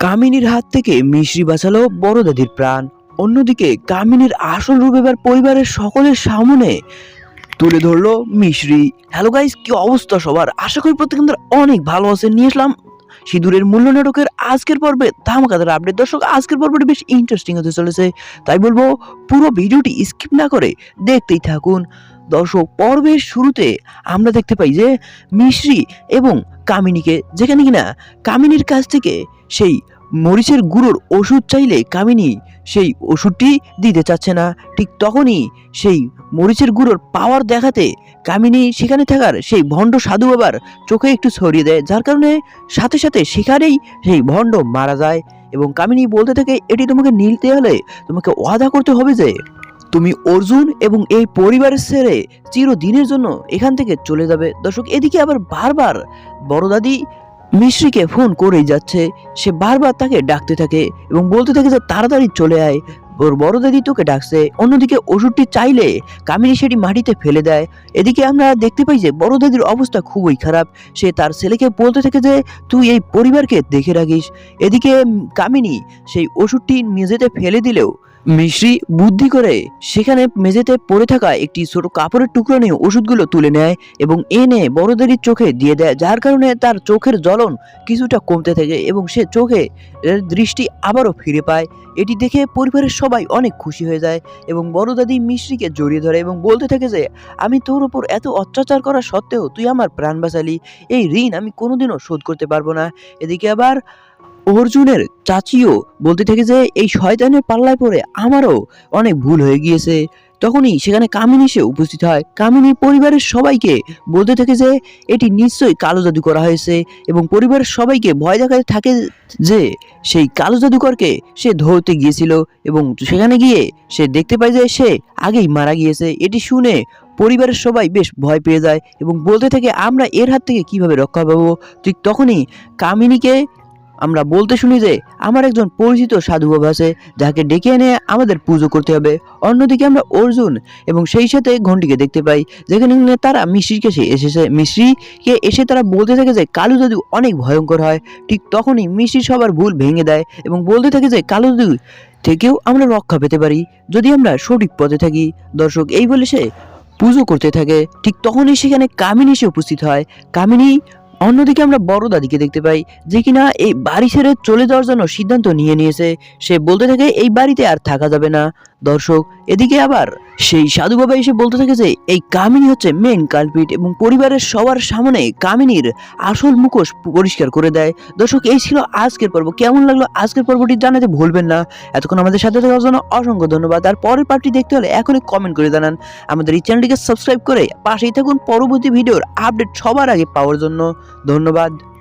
কামিনীর হাত থেকে মিশ্রি বাঁচালো বড় দাদির প্রাণ। অন্যদিকে কামিনীর আসল রূপ এবার পরিবারের সকলের সামনে তুলে ধরলো মিশ্রি হ্যালো গাইস কি অবস্থা সবার? আশা করি প্রত্যেকের অনেক ভালো আছেন নিয়ে আসলাম সিঁদুরের মূল্য নাটকের আজকের পর্বে ধামাকাদার আপডেট দর্শক, আজকের পর্বটি বেশ ইন্টারেস্টিং হতে চলেছে। তাই বলব, পুরো ভিডিওটি স্কিপ না করে দেখতেই থাকুন। দর্শক, পর্বের শুরুতে আমরা দেখতে পাই যে মিশ্রি এবং কামিনীকে, যেখানে কিনা কামিনীর কাছ থেকে সেই মরিচের গুঁড়োর ওষুধ চাইলে কামিনী সেই ওষুধটি দিতে চাচ্ছে না। ঠিক তখনই সেই মরিচের গুঁড়োর পাওয়ার দেখাতে কামিনী সেখানে থাকার সেই ভণ্ড সাধু বাবার চোখে একটু ছড়িয়ে দেয়, যার কারণে সাথে সাথে সেখানেই সেই ভণ্ড মারা যায়। এবং কামিনী বলতে থাকে, এটি তোমাকে নিলতে হলে তোমাকে ওয়াদা করতে হবে যে তুমি অর্জুন এবং এই পরিবারের ছেড়ে চিরদিনের জন্য এখান থেকে চলে যাবে। দর্শক, এদিকে আবার বারবার বড় দাদি মিশ্রিকে ফোন করেই যাচ্ছে। সে বারবার তাকে ডাকতে থাকে এবং বলতে থাকে যে তাড়াতাড়ি চলে আয়। ওর বড় দাদি তোকে ডাকছে। অন্যদিকে ওষুধটি চাইলে কামিনী সেটি মাটিতে ফেলে দেয়। এদিকে আমরা দেখতে পাই যে বড় দাদির অবস্থা খুবই খারাপ। সে তার ছেলেকে বলতে থাকে যে, তুই এই পরিবারকে দেখে রাখিস। এদিকে কামিনী সেই ওষুধটি মেঝেতে ফেলে দিলেও মিশ্রি বুদ্ধি করে সেখানে মেঝেতে পড়ে থাকা একটি ছোট কাপড়ের টুকরো নিয়ে ওষুধগুলো তুলে নেয় এবং এনে বড়দেরই চোখে দিয়ে দেয়, যার কারণে তার চোখের জ্বলন কিছুটা কমতে থাকে এবং সে চোখে দৃষ্টি আবারও ফিরে পায়। এটি দেখে পরিবারের সবাই অনেক খুশি হয়ে যায় এবং বড় দাদি মিশ্রিকে জড়িয়ে ধরে এবং বলতে থাকে যে, আমি তোর ওপর এত অত্যাচার করা সত্ত্বেও তুই আমার প্রাণ বাঁচালি। এই ঋণ আমি কোনোদিনও শোধ করতে পারব না। এদিকে আবার অর্জুনের চাচিও বলতে থাকে যে, এই শয়তানের পাল্লায় পড়ে আমারও অনেক ভুল হয়ে গিয়েছে। তখনই সেখানে কামিনী সে উপস্থিত হয়। কামিনী পরিবারের সবাইকে বলতে থাকে যে, এটি নিশ্চয়ই কালো জাদু করা হয়েছে। এবং পরিবারের সবাইকে ভয় দেখাতে থাকে যে, সেই কালো জাদুকরকে সে ধরতে গিয়েছিল এবং সেখানে গিয়ে সে দেখতে পায় যে, সে আগেই মারা গিয়েছে। এটি শুনে পরিবারের সবাই বেশ ভয় পেয়ে যায় এবং বলতে থাকে, আমরা এর হাত থেকে কীভাবে রক্ষা পাবো? ঠিক তখনই কামিনীকে আমরা বলতে শুনি যে, আমার একজন পরিচিত সাধু বাবা আছে, যাকে ডেকে এনে আমাদের পুজো করতে হবে। অন্যদিকে আমরা অর্জুন এবং সেই সাথে ঘন্টিকে দেখতে পাই, যেখানে তারা মিশ্রির কাছে এসেছে। মিশ্রিকে এসে তারা বলতে থাকে যে, কালু জাদু অনেক ভয়ঙ্কর হয়। ঠিক তখনই মিশ্রি সবার ভুল ভেঙে দেয় এবং বলতে থাকে যে, কালু জাদু থেকেও আমরা রক্ষা পেতে পারি, যদি আমরা সঠিক পথে থাকি। দর্শক, এই বলে সে পুজো করতে থাকে। ঠিক তখনই সেখানে কামিনী এসে উপস্থিত হয়। কামিনী অন্যদিকে আমরা বড় দাদিকে দেখতে পাই, যে কিনা এই বাড়ি ছেড়ে চলে যাওয়ার জন্য সিদ্ধান্ত নিয়ে নিয়েছে। সে বলতে থাকে, এই বাড়িতে আর থাকা যাবে না। দর্শক, এদিকে আবার সেই সাধু বাবা এসে বলতে থাকে যে, এই কামিনী হচ্ছে মেন কালপিট এবং পরিবারের সবার সামনে কামিনীর আসল মুখোশ পরিষ্কার করে দেয়। দর্শক, এই ছিল আজকের পর্ব। কেমন লাগল আজকের পর্বটি জানাতে ভুলবেন না। এতক্ষণ আমাদের সাথে থাকার জন্য অসংখ্য ধন্যবাদ। আর পরের পার্টি দেখতে হলে এখনই কমেন্ট করে জানান। আমাদের এই চ্যানেলটিকে সাবস্ক্রাইব করে পাশেই থাকুন পরবর্তী ভিডিওর আপডেট সবার আগে পাওয়ার জন্য। ধন্যবাদ।